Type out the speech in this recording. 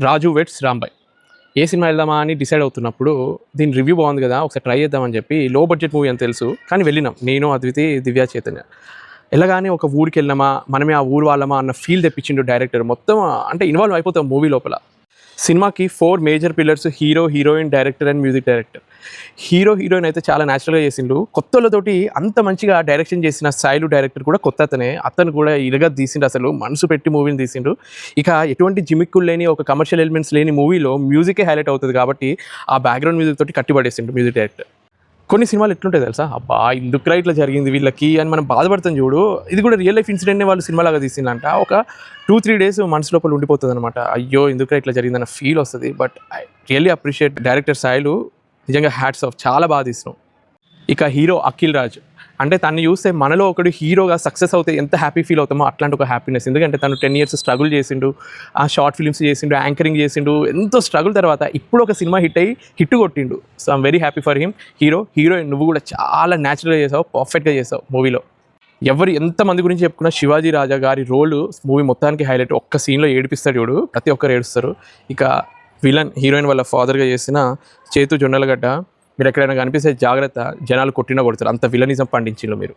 రాజు weds Rambai. ఏ cinema వెళ్దామా అని డిసైడ్ అవుతున్నప్పుడు దీని రివ్యూ బాగుంది కదా ఒకసారి ట్రై చేద్దామని చెప్పి లో బడ్జెట్ మూవీ అని తెలుసు కానీ వెళ్ళినాం. నేను అద్వితి దివ్యా చైతన్య. ఎలాగానే ఒక ఊరికి వెళ్ళినామా మనమే ఆ ఊరు వాళ్ళమా అన్న ఫీల్ తెప్పించిండు డైరెక్టర్ మొత్తం అంటే ఇన్వాల్వ్ అయిపోతాం మూవీ లోపల. సినిమాకి four major pillars hero heroine director and music director hero heroine అయితే చాలా న్యాచురల్గా చేసిండు కొత్తలతోటి అంత మంచిగా డైరెక్షన్ చేసిన స్టైలు డైరెక్టర్ కూడా కొత్త అతనే. అతను కూడా ఇరగా తీసిండు అసలు. మనసు పెట్టి మూవీని తీసిండు. ఇక ఎటువంటి జిమిక్కులు లేని ఒక కమర్షియల్ ఎలిమెంట్స్ లేని మూవీలో మ్యూజికే హైలైట్ అవుతుంది కాబట్టి ఆ బ్యాక్గ్రౌండ్ మ్యూజిక్ తోటి కట్టిపడేసిండు మ్యూజిక్ డైరెక్టర్ కొన్ని సినిమాలు ఎట్లుంటాయి తెలుసా? అబ్బా ఇందుకురా ఇట్లా జరిగింది వీళ్ళకి అని మనం బాధపడతాం చూడు. ఇది కూడా రియల్ లైఫ్ ఇన్సిడెంట్నే వాళ్ళు సినిమాలాగా తీసిందంట ఒక టూ త్రీ డేస్ మనసు లోపల ఉండిపోతుంది అనమాట అయ్యో ఎందుకురా ఇట్లా జరిగిందన్న ఫీల్ వస్తుంది. But I really appreciate director Sailu నిజంగా హ్యాట్స్ ఆఫ్ చాలా బాగా తీసినాం ఇక హీరో అఖిల్ రాజ్. అంటే తను చూస్తే మనలో ఒకడు హీరోగా సక్సెస్ అవుతే ఎంత హ్యాపీ ఫీల్ అవుతామో అట్లాంటి ఒక హ్యాపీనెస్ ఎందుకంటే తను టెన్ ఇయర్స్ స్ట్రగుల్ చేసిండు ఆ షార్ట్ ఫిల్మ్స్ చేసిండు యాంకరింగ్ చేసిండు ఎంతో స్ట్రగుల్ తర్వాత ఇప్పుడు ఒక సినిమా హిట్ అయ్యి హిట్ కొట్టిండు. So I'm very happy for him hero heroine నువ్వు కూడా చాలా న్యాచురల్గా చేసావు పర్ఫెక్ట్గా చేసావు మూవీలో ఎవరు ఎంతమంది గురించి చెప్పుకున్నా శివాజీ రాజా గారి రోల్ మూవీ మొత్తానికి హైలైట్ ఒక్క సీన్లో ఏడిపిస్తాడు చూడు ప్రతి ఒక్కరు ఏడుస్తారు. ఇక విలన్ హీరోయిన్ వాళ్ళ ఫాదర్గా చేసిన చేతు జొన్నలగడ్డ మీరు ఎక్కడైనా కనిపిస్తే జాగ్రత్త జనాలు కొట్టినా కొడతారు. అంత విలనిజం పండించిండ్రు మీరు.